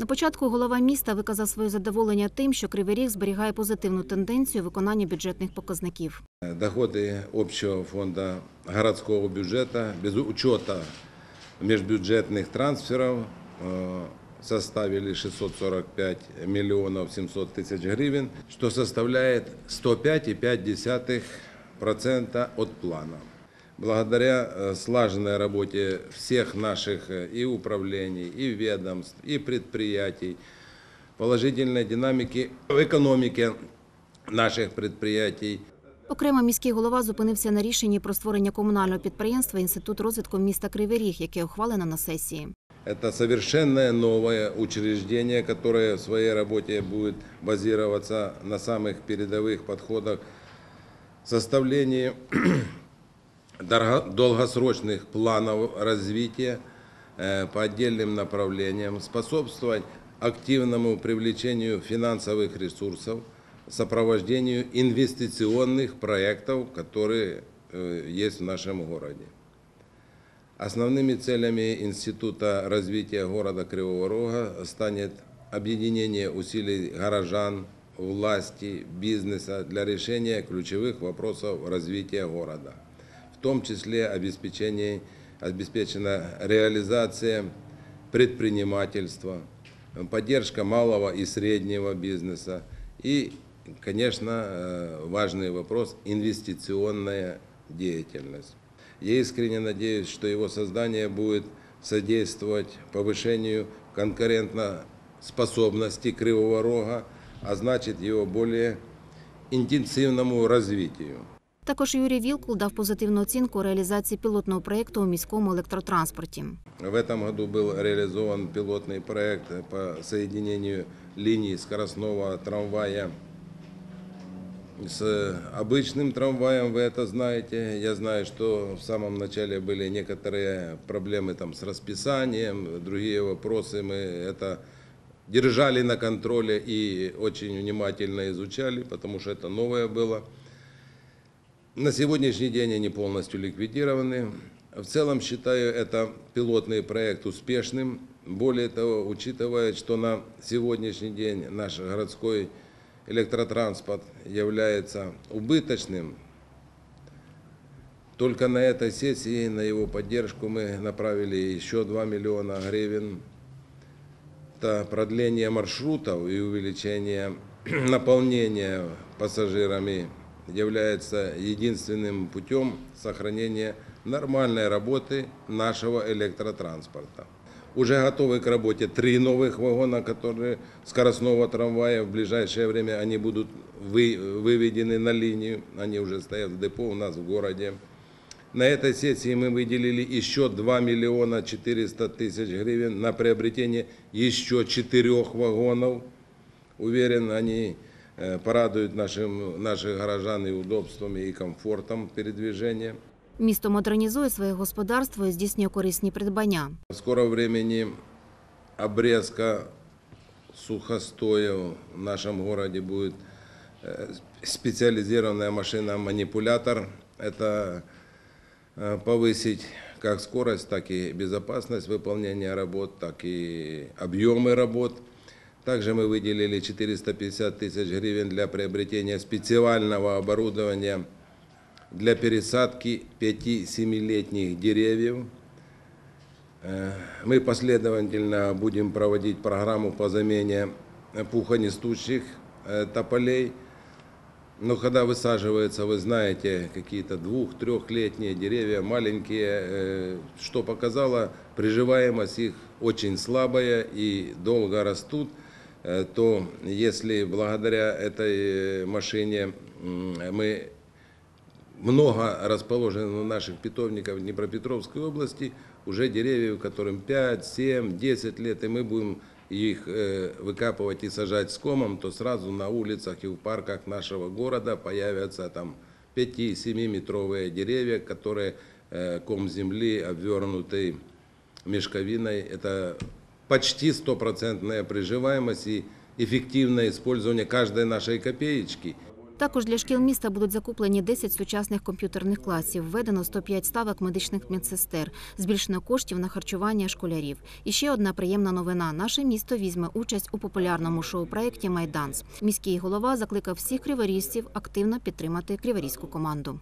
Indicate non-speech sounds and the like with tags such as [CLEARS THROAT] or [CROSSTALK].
На початку голова міста виказав своє задоволення тим, що Кривий Ріг зберігає позитивну тенденцію виконання бюджетних показників. Доходы общего фонда городского бюджета без учета межбюджетных трансферов э, составили 645 миллионов 700 тысяч гривен, что составляет 105,5% от плана. Благодаря э, слаженной работе всех наших э, и управлений, и ведомств, и предприятий, положительной динамики в экономике наших предприятий, Окремо міський голова зупинився на рішенні про створення комунального підприємства Інститут розвитку міста Кривий Ріг, яке ухвалено на сесії. Это совершенно новое учреждение, которое в своей работе будет базироваться на самых передовых подходах составлении дорого- долгосрочных планов развития э, по отдельным направлениям, способствовать активному привлечению финансовых ресурсов, сопровождению инвестиционных проектов, которые э, есть в нашем городе. Основными целями Института развития города Кривого Рога станет объединение усилий горожан, власти, бизнеса для решения ключевых вопросов развития города, в том числе обеспечение, обеспечена реализация предпринимательства, поддержка малого и среднего бизнеса и, конечно, э, важный вопрос – инвестиционная деятельность. Я искренне надеюсь, что его создание будет содействовать повышению конкурентоспособности Кривого Рога, а значит его более интенсивному развитию. Також Юрій Вілкул дав позитивну оцінку реалізації пілотного проєкту у міському електротранспорті. В этом году был реализован пилотный проект по соединению линий скоростного трамвая с обычным трамваем, вы это знаете. Я знаю, что в самом начале были некоторые проблемы там с расписанием, другие вопросы. Мы это держали на контроле и очень внимательно изучали, потому что это новое было. На сегодняшний день они полностью ликвидированы. В целом считаю это пилотный проект успешным. Более того, учитывая, что на сегодняшний день наш городской электротранспорт является убыточным, только на этой сессии, на его поддержку мы направили еще 2 миллиона гривен. Это продление маршрутов и увеличение [CLEARS THROAT] наполнения пассажирами является единственным путем сохранения нормальной работы нашего электротранспорта. Уже готовы к работе три новых вагона, которые скоростного трамвая. В ближайшее время они будут вы- выведены на линию. Они уже стоят в депо у нас в городе. На этой сессии мы выделили еще 2 миллиона 400 тысяч гривен на приобретение еще четырех вагонов. Уверен, они э, порадуют нашим, наших горожан и удобствами, и комфортом передвижения. Місто модернізує своє господарство і здійснює корисні придбання. В скором времени обрезка сухостоев в нашем городе будет э, специализированная машина-манипулятор. Это э, повысить как скорость, так и безопасность выполнения работ, так и объемы работ. Также мы выделили 450 тысяч гривен для приобретения специального оборудования для пересадки 5-7-летних деревьев. Э, Мы последовательно будем проводить программу по замене пухонестущих э, тополей. Но когда высаживается, вы знаете, какие-то двух-трехлетние деревья, маленькие, э, что показало, приживаемость их очень слабая и долго растут, то если благодаря этой э, машине мы много расположено наших питомников Днепропетровской области, уже деревьев, которым 5, 7, 10 лет, и мы будем их э, выкапывать и сажать с комом, то сразу на улицах и в парках нашего города появятся там 5-7 метровые деревья, которые э, ком земли обвернутый мешковиной. Это почти стопроцентная приживаемость и эффективное использование каждой нашей копеечки – Також для шкіл міста будуть закуплені 10 сучасних комп'ютерних класів, введено 105 ставок медичних медсестер, збільшено коштів на харчування школярів. І ще одна приємна новина: наше місто візьме участь у популярному шоу-проєкті Майданс. Міський голова закликав всіх криворіжців активно підтримати криворізьку команду.